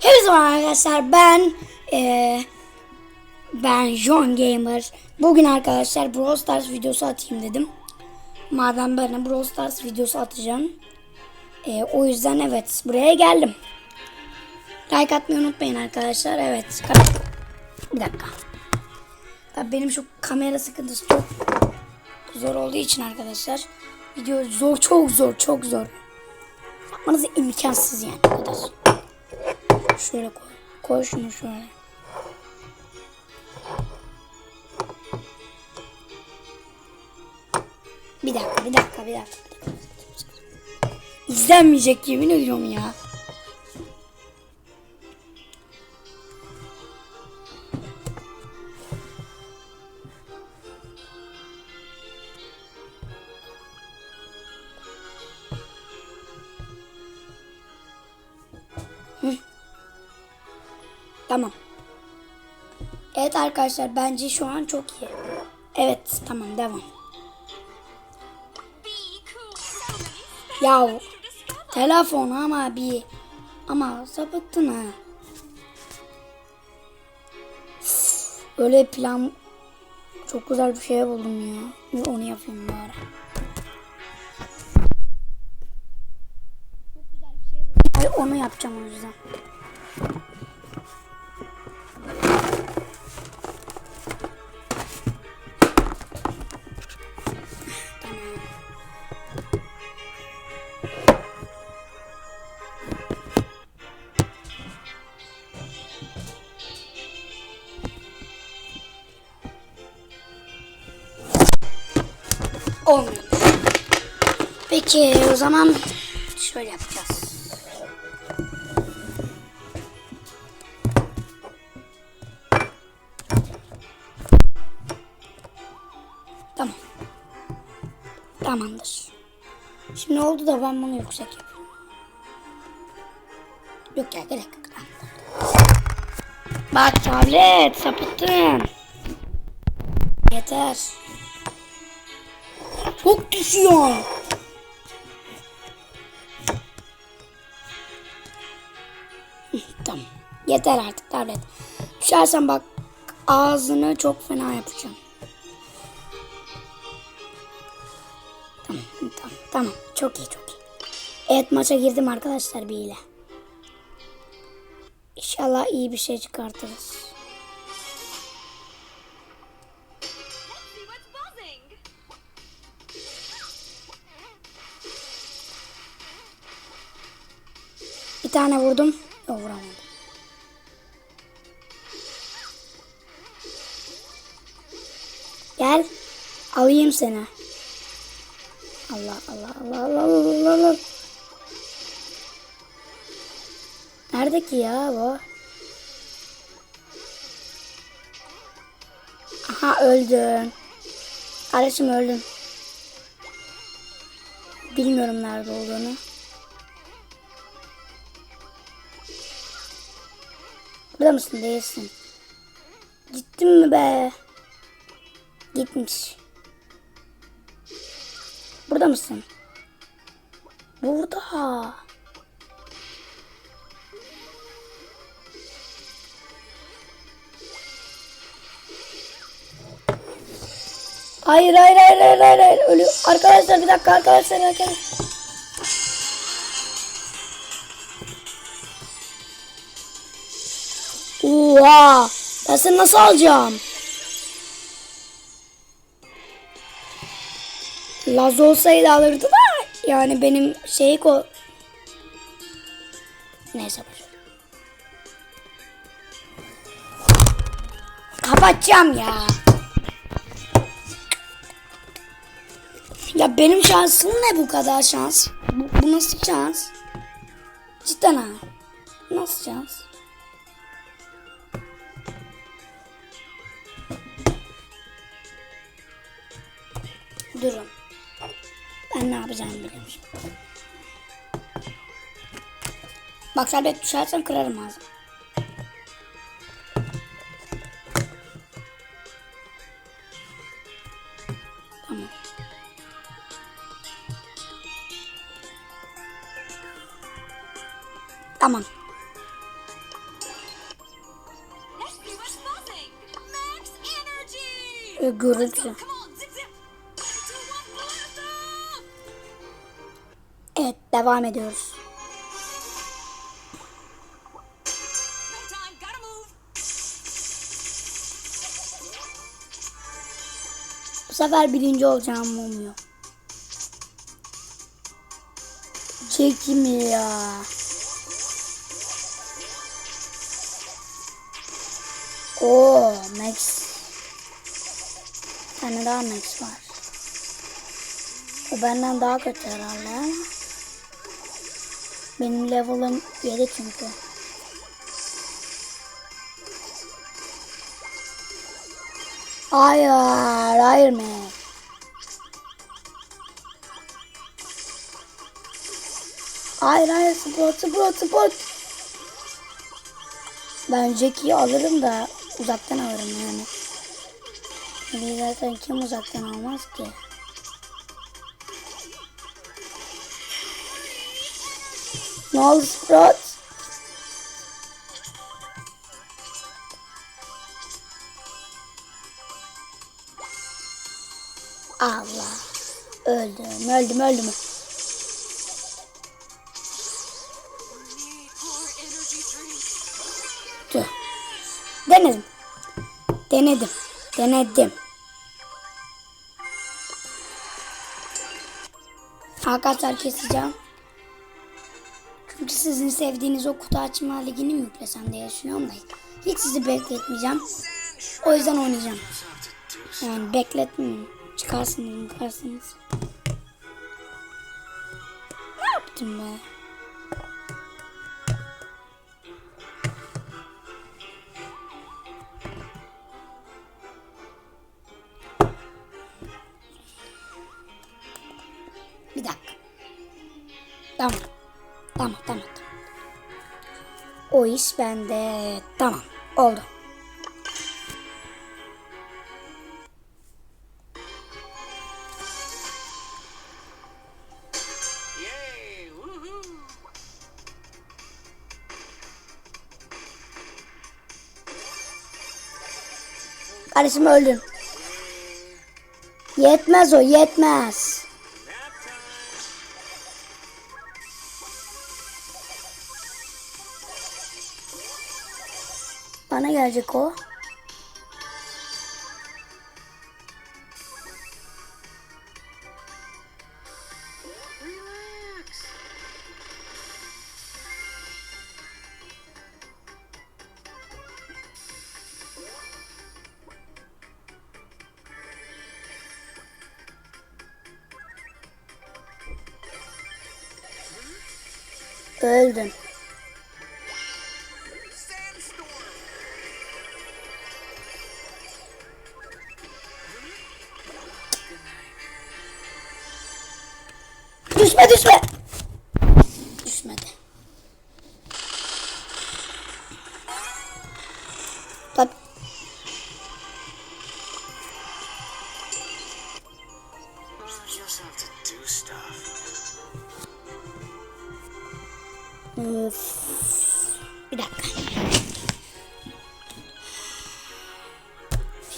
Hepinize merhaba arkadaşlar ben eee, ben John Gamer. Bugün arkadaşlar Brawl Stars videosu atayım dedim. Madem ben Brawl Stars videosu atacağım. Eee, o yüzden evet buraya geldim. Like atmayı unutmayın arkadaşlar. Evet. Bir dakika. Tabii benim şu kamera sıkıntısı çok zor olduğu için arkadaşlar. Video zor çok zor çok zor. Yapmanız imkansız yani. O kadar. Şöyle koy. Koy şunu şöyle. Bir dakika, bir dakika, bir dakika. İzlenmeyecek yemin ediyorum ya. Tamam. Evet arkadaşlar bence şu an çok iyi. Evet tamam devam. Ya telefon ama bir ama sapıttın ha. Öyle plan çok güzel bir şey buldum ya. Bir onu yapayım bari. Çok güzel bir şey buldum. Ay, onu yapacağım o yüzden. Olmuyor. Peki o zaman şöyle yapacağız. Tamam. Tamamdır. Şimdi oldu da ben bunu yüksek yapayım. Yok ya gerek yok. Bak tablet sapıttın. Yeter. Çok düşüyor. Tamam. Yeter artık tablet. Düşersen bak ağzını çok fena yapacağım. Tamam, tamam, tamam. Çok iyi, çok iyi. Evet maça girdim arkadaşlar bir ile. İnşallah iyi bir şey çıkartırız. Bir tane vurdum. Yok vuramadım. Gel. Alayım seni. Allah Allah Allah Allah Allah Allah. Nerede ki ya bu? Aha öldün. Kardeşim öldün. Bilmiyorum nerede olduğunu. Burada mısın? Değilsin. Gittin mi be? Gitmiş. Burada mısın? Burada. Hayır hayır hayır hayır hayır, hayır. Ölüyor. Arkadaşlar bir dakika arkadaşlar arkadaşlar. Oha! Ben seni nasıl alacağım? Laz olsaydı alırdı da yani benim şey ko... Neyse boş. Kapatacağım ya. Ya benim şansım ne bu kadar şans? Bu, bu nasıl şans? Cidden ha. Nasıl şans? Durun. Ben ne yapacağımı biliyorum şimdi. Bak şerbet düşersen kırarım ağzımı. Tamam. Tamam. Gürültü. Devam ediyoruz. Bu sefer birinci olacağım olmuyor. Çekim ya. Oo Max. Bir tane daha Max var. O benden daha kötü herhalde. Benim level'ım 7 çünkü. Hayır, hayır mı? Hayır hayır sport sport sport. Ben Jackie'yi alırım da uzaktan alırım yani. Beni zaten kim uzaktan almaz ki? Ne oldu? Allah. Öldüm, öldüm, öldüm. Tüh. Denedim. Denedim. Denedim. Arkadaşlar keseceğim. Sizin sevdiğiniz o kutu açma ligini mi yüklesem diye düşünüyorum da hiç sizi bekletmeyeceğim. O yüzden oynayacağım. Yani bekletmeyin. Çıkarsınız, çıkarsınız. Ne yaptım be? Bir dakika. Tamam, tamam, tamam. O iş bende. Tamam. Oldu. Kardeşim öldün. Yetmez o yetmez. Gelecek o. Relax. Düşme düşme. Düşmedi. Bak. Öf. Bir dakika.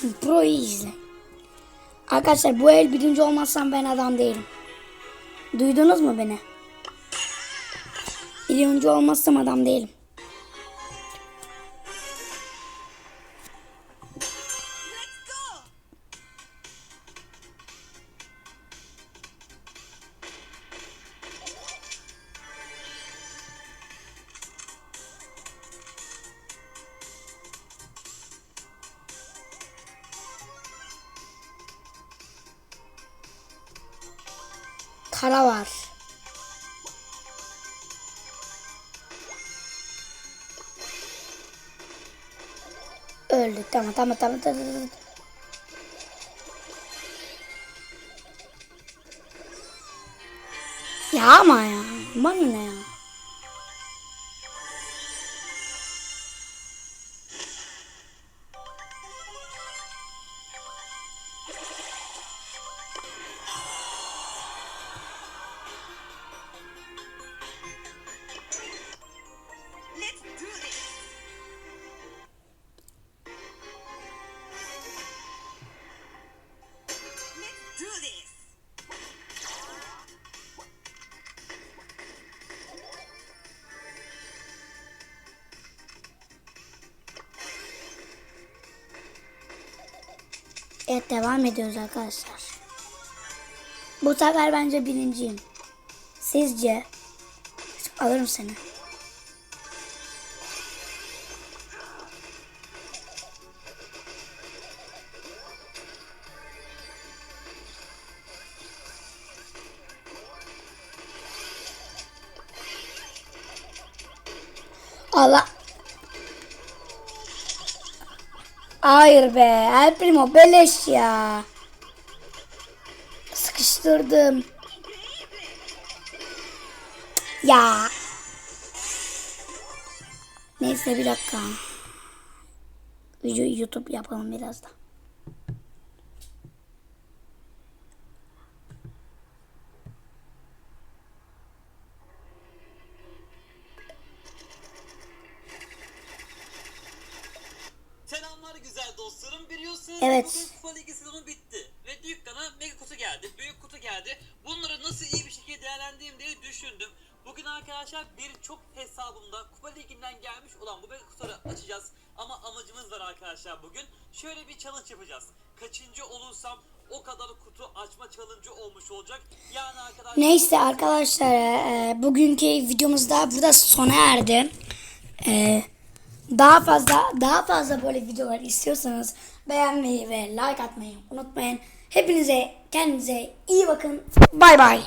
Şimdi Pro'yu izle. Arkadaşlar bu el birinci olmazsam ben adam değilim. Duydunuz mu beni? Birinci olmazsam adam değilim. Kara var. Öldü. Tamam tamam tamam. tamam, tamam. Ya ama ya. Bana ne ya? Evet devam ediyoruz arkadaşlar. Bu sefer bence birinciyim. Sizce? Alırım seni. Hayır be. El Primo beleş ya. Sıkıştırdım. Ya. Neyse bir dakika. Video YouTube yapalım biraz da. Selamlar güzel dostlarım. Biliyorsunuz Evet. Kupa Ligi sezonu bitti. Ve dükkana mega kutu geldi, büyük kutu geldi. Bunları nasıl iyi bir şekilde değerlendireyim diye düşündüm. Bugün arkadaşlar birçok hesabımda Kupa Ligi'nden gelmiş olan bu mega kutuları açacağız. Ama amacımız var arkadaşlar bugün. Şöyle bir challenge yapacağız. Kaçıncı olursam o kadar kutu açma challenge olmuş olacak. Yani arkadaşlar... Neyse arkadaşlar e, bugünkü videomuz da burada sona erdi. E, daha fazla daha fazla böyle videolar istiyorsanız beğenmeyi ve like atmayı unutmayın. Hepinize kendinize iyi bakın. Bay bay.